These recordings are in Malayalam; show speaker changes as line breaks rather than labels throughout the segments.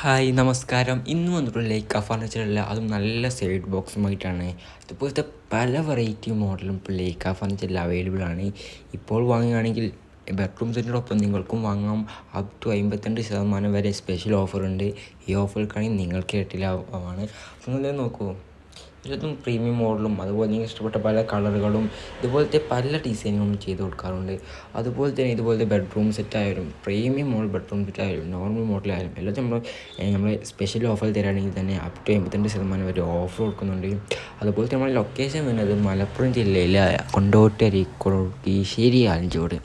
ഹായ് നമസ്കാരം. ഇന്ന് വന്നിട്ടുള്ള ലേക്ക ഫർണിച്ചറല്ല അതും നല്ല സൈഡ് ബോക്സുമായിട്ടാണ് ഇതുപോലത്തെ പല വെറൈറ്റി മോഡലും ഇപ്പോൾ ലൈക്ക ഫർണിച്ചറിൽ അവൈലബിൾ ആണ്. ഇപ്പോൾ വാങ്ങുകയാണെങ്കിൽ ബെഡ്റൂം സെറ്റിനോടൊപ്പം നിങ്ങൾക്കും വാങ്ങാം. അപ് ടു അമ്പത്തിരണ്ട് ശതമാനം വരെ സ്പെഷ്യൽ ഓഫറുണ്ട് ഈ ഓഫറുകൾക്കാണെങ്കിൽ നിങ്ങൾക്ക് കേട്ടിലാവാണ് നിങ്ങൾ നോക്കൂ. ഇതിലതും പ്രീമിയം മോഡലും അതുപോലെ നിങ്ങൾക്ക് ഇഷ്ടപ്പെട്ട പല കളറുകളും ഇതുപോലത്തെ പല ഡിസൈനുകളും ചെയ്ത് കൊടുക്കാറുണ്ട്. അതുപോലെ തന്നെ ഇതുപോലത്തെ ബെഡ്റൂം സെറ്റായാലും പ്രീമിയം മോഡൽ ബെഡ്റൂം സെറ്റായാലും നോർമൽ മോഡലായാലും എല്ലാം നമ്മൾ നമ്മൾ സ്പെഷ്യൽ ഓഫർ തരാണെങ്കിൽ തന്നെ അപ് ടു എൺപത്തിരണ്ട് ശതമാനം വരെ ഓഫർ കൊടുക്കുന്നുണ്ട്. അതുപോലെ തന്നെ നമ്മുടെ ലൊക്കേഷൻ വരുന്നത് മലപ്പുറം ജില്ലയിലെ കൊണ്ടോട്ടരി കൊളോട്ടി ശരി ആലഞ്ചോട്.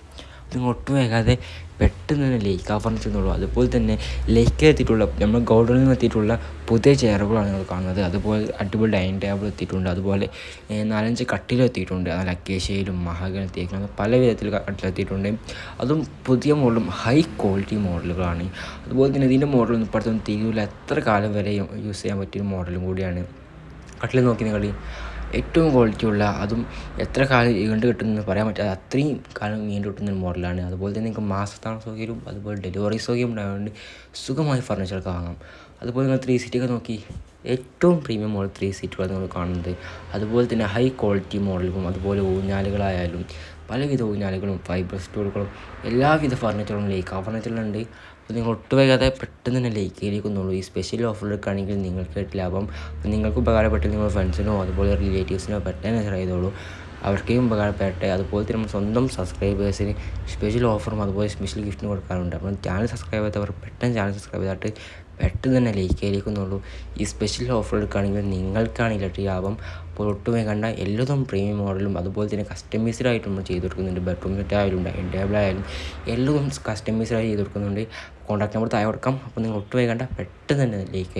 ഒട്ടും വേഗാതെ പെട്ടെന്ന് തന്നെ ലേക്ക് ഫർണിച്ചെന്നുള്ളൂ അതുപോലെ തന്നെ ലേക്ക് എത്തിയിട്ടുള്ള നമ്മൾ ഗോൾഡിൽ നിന്ന് എത്തിയിട്ടുള്ള പുതിയ ചെയറുകളാണ് നിങ്ങൾ കാണുന്നത്. അതുപോലെ അടിപൊളി ഡൈനിങ് ടേബിൾ എത്തിയിട്ടുണ്ട്. അതുപോലെ നാലഞ്ച് കട്ടിലും എത്തിയിട്ടുണ്ട്. നല്ല അക്കേഷ്യയിലും മഹാഗണി തേക്കിലും പല വിധത്തിൽ കട്ടിലെത്തിയിട്ടുണ്ട് അതും പുതിയ മോഡലും ഹൈ ക്വാളിറ്റി മോഡലുകളാണ് അതുപോലെ തന്നെ ഇതിന്റെ മോഡലൊന്നും ഇപ്പോഴത്തെ തിരിയില്ല എത്ര കാലം വരെ യൂസ് ചെയ്യാൻ പറ്റിയ മോഡലും കൂടിയാണ്. കട്ടിൽ നോക്കി നിങ്ങൾ ഏറ്റവും ക്വാളിറ്റിയുള്ള അതും എത്ര കാലം ഈണ്ട് കിട്ടുമെന്ന് പറയാൻ പറ്റാതെ അത്രയും കാലം നീണ്ടു കിട്ടുന്ന മോഡലാണ് അതുപോലെ തന്നെ നിങ്ങൾക്ക് മാസത്താണ് സൗകര്യവും അതുപോലെ ഡെലിവറി സൗകര്യം ഉണ്ടായതുകൊണ്ട് സുഖമായി ഫർണിച്ചറൊക്കെ വാങ്ങാം. അതുപോലെ നിങ്ങൾ ത്രീ സീറ്റൊക്കെ നോക്കി. ഏറ്റവും പ്രീമിയം മോഡൽ ത്രീ സീറ്റുകളാണ് നിങ്ങൾ കാണുന്നത്. അതുപോലെ തന്നെ ഹൈ ക്വാളിറ്റി മോഡലുകളും അതുപോലെ ഊഞ്ഞാലുകളായാലും പലവിധ ഊഞ്ഞാലുകളും ഫൈബർ സ്റ്റോറുകളും എല്ലാവിധ ഫർണിച്ചറുകളും ലേക്ക് ആ ഫർണിച്ചറിലുണ്ട് അപ്പോൾ നിങ്ങൾ ഒട്ടും വൈകാതെ പെട്ടെന്ന് തന്നെ ലേക്കിലേക്ക് വന്നോളൂ ഈ സ്പെഷ്യൽ ഓഫർ എടുക്കുകയാണെങ്കിൽ നിങ്ങൾക്ക് ലാഭം നിങ്ങൾക്ക് ഉപകാരപ്പെട്ട് നിങ്ങൾ ഫ്രണ്ട്സിനോ അതുപോലെ റിലേറ്റീവ്സിനോ പെട്ടെന്ന് ഷെയർ ചെയ്തോളൂ. അവർക്കും ഉപകാരപ്പെടട്ടെ അതുപോലെ തന്നെ നമ്മൾ സ്വന്തം സബ്സ്ക്രൈബേഴ്സിന് സ്പെഷ്യൽ ഓഫറും അതുപോലെ സ്പെഷ്യൽ ഗിഫ്റ്റും കൊടുക്കാറുണ്ട്. അപ്പം ചാനൽ സബ്സ്ക്രൈബ് ചെയ്തവർ പെട്ടെന്ന് ചാനൽ സബ്സ്ക്രൈബ് ചെയ്തിട്ട് പെട്ടെന്ന് തന്നെ ലേക്കിലേക്ക് വന്നോളൂ ഈ സ്പെഷ്യൽ ഓഫർ എടുക്കുകയാണെങ്കിൽ നിങ്ങൾക്കാണ് ഇലക്ട്രിക് ലാഭം. അപ്പോൾ ഒട്ടുമേ കണ്ട എല്ലാതും പ്രീമിയം മോഡലും അതുപോലെ തന്നെ കസ്റ്റമൈസ്ഡ് ആയിട്ട് നമ്മൾ ചെയ്ത് കൊടുക്കുന്നുണ്ട്. ബെഡ്റൂം സെറ്റ് ആയാലും ഡൈനിങ് ടേബിൾ ആയാലും എല്ലതും കസ്റ്റമൈസ്ഡ് ആയി ചെയ്ത് കൊടുക്കുന്നുണ്ട്. കോൺടാക്ട് നമ്പർ താഴെ കൊടുക്കാം. അപ്പോൾ നിങ്ങൾ ഒട്ടുമേ കണ്ട പെട്ടെന്ന് തന്നെ ലേക്ക്